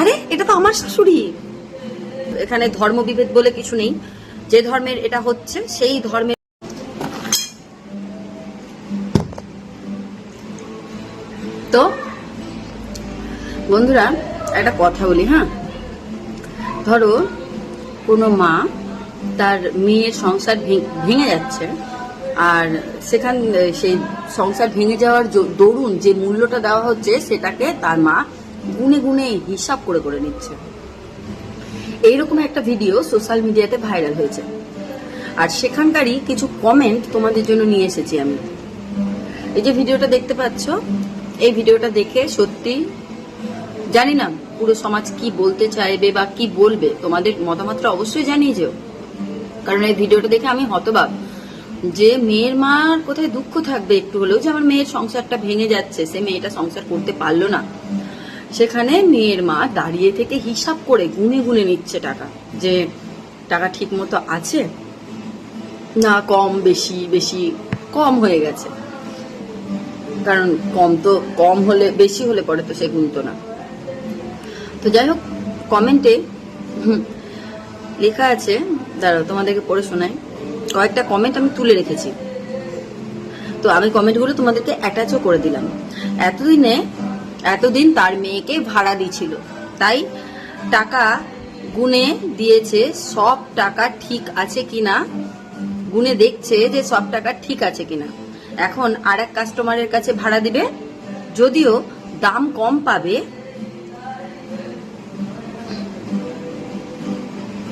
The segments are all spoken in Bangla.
আরে, এটা তো আমার শাশুড়ি। এখানে ধর্ম বিভেদ বলে কিছু নেই। যে ধর্মের এটা হচ্ছে, সেই ধর্মের তো, বন্ধুরা, একটা কথা বলি হ্যাঁ? ধরো, কোনো মা তার মেয়ের সংসার ভেঙে যাচ্ছে, আর সেখান, সেই সংসার ভেঙে যাওয়ার দরুন যে মূল্যটা দেওয়া হচ্ছে, সেটাকে তার মা গুনে গুনে হিসাব করে করে নিচ্ছে। এইরকম একটা ভিডিও সোশ্যাল মিডিয়াতে ভাইরাল হয়েছে। আর সেখানকারই কিছু কমেন্ট তোমাদের জন্য নিয়ে এসেছি আমি। এই যে ভিডিওটা দেখতে পাচ্ছ, এই ভিডিওটা দেখে সত্যি জানি না পুরো সমাজ কি বলতে চাইবে বা কি বলবে, তোমাদের মতামতটা অবশ্যই জানিয়ে যেও। কারণ এই ভিডিওটা দেখে আমি হতবাক যে মেয়ের মার কোথায় দুঃখ থাকবে একটু হলেও যে আমার মেয়ের সংসারটা ভেঙে যাচ্ছে, সে মেয়েটা সংসার করতে পারল না। সেখানে মেয়ের মা দাঁড়িয়ে থেকে হিসাব করে গুনে গুনে নিচ্ছে টাকা, যে টাকা ঠিক মতো আছে? না, কম, বেশি বেশি, কম হয়ে গেছে। কারণ কম তো, কম হলে, বেশি হলে পরে তো সে গুনতো না। তো যাই হোক, কমেন্টে লেখা আছে, দাঁড়াও তোমাদেরকে পড়ে শোনাই। কয়েকটা কমেন্ট আমি তুলে রেখেছি। তো আমি কমেন্টগুলো তোমাদেরকে অ্যাটাচও করে দিলাম। এতদিনে এতদিন তার মেয়েকে ভাড়া দিছিল। তাই টাকা গুনে দিয়েছে, সব টাকা ঠিক আছে কিনা? গুনে দেখছে যে সব টাকা ঠিক আছে কিনা। এখন আর এক কাস্টমারের কাছে ভাড়া দিবে। যদিও দাম কম পাবে।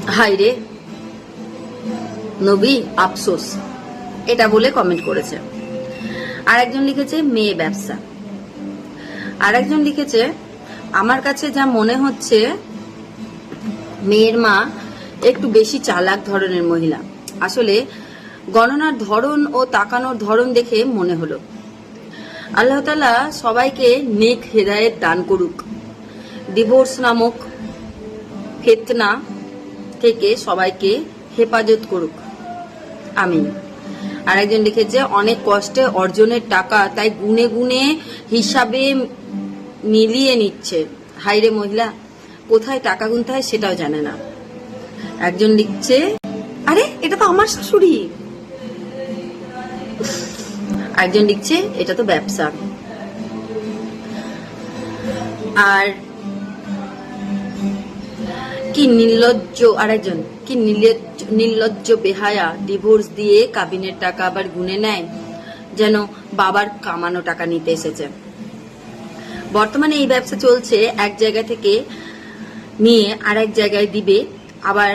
হাই রে। নবী, আফসোস। এটা বলে কমেন্ট করেছে। আর একজন লিখেছে, মেয়ে ব্যবসা। আর একজন লিখেছে, আমার কাছে যা মনে হচ্ছে, মেয়ের মা একটু বেশি চালাক ধরনের মহিলা। আসলে গণনার ধরন ও তাকানোর ধরন দেখে মনে হলো। আল্লাহ তালা সবাইকে নেক হেদায়েত দান করুক। ডিভোর্স নামক ফেতনা থেকে সবাইকে হেফাজত করুক। আমিন। আর একজন লিখেছে, অনেক কষ্টে অর্জনের টাকা, তাই গুনে গুনে হিসাবে মিলিয়ে নিচ্ছে। হাইরে মহিলা, কোথায় টাকা গুনতে হয় সেটাও জানে না। একজন লিখছে, আরে, এটা তো আমার শাশুড়ি। একজন লিখছে, এটা তো ব্যবসা। আর কি নির্লজ্জ আরেকজন? কি নির্লজ্জ বেহায়া ডিভোর্স দিয়ে কাবিনের টাকা আবার গুনে নেয়? যেন বাবার কামানো টাকা নিতে এসেছে। বর্তমানে এই ব্যবসা চলছে এক জায়গা থেকে নিয়ে আর এক জায়গায় দিবে, আবার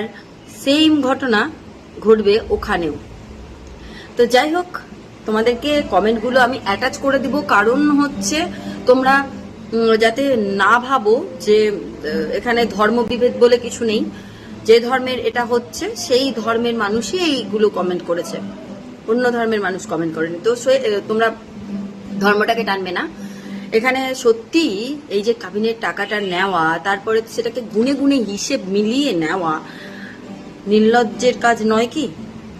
সেম ঘটনা ঘটবে ওখানেও। তো যাই হোক, তোমাদেরকে কমেন্টগুলো আমি অ্যাটাচ করে দিব। কারণ হচ্ছে তোমরা যাতে না ভাবো যে এখানে ধর্ম বিভেদ বলে কিছু নেই। যে ধর্মের এটা হচ্ছে, সেই ধর্মের মানুষই এইগুলো কমেন্ট করেছে। অন্য ধর্মের মানুষ কমেন্ট করেনি। তো তোমরা ধর্মটাকে টানবে না। এখানে সত্যি এই যে কাবিনের টাকাটা নেওয়া, তারপরে সেটাকে গুনে গুনে হিসেব মিলিয়ে নেওয়া, নির্লজ্জের কাজ নয় কি?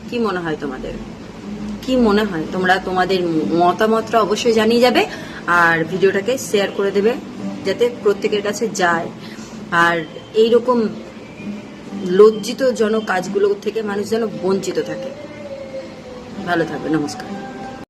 কি মনে হয় তোমাদের? কি মনে হয়? তোমরা তোমাদের মতামতটা অবশ্যই জানিয়ে যাবে। আর ভিডিওটাকে শেয়ার করে দেবে যাতে প্রত্যেকের কাছে যায়। আর এই রকম লজ্জিত জন কাজগুলো থেকে মানুষ যেন বঞ্চিত থাকে। ভালো থাকবে নমস্কার।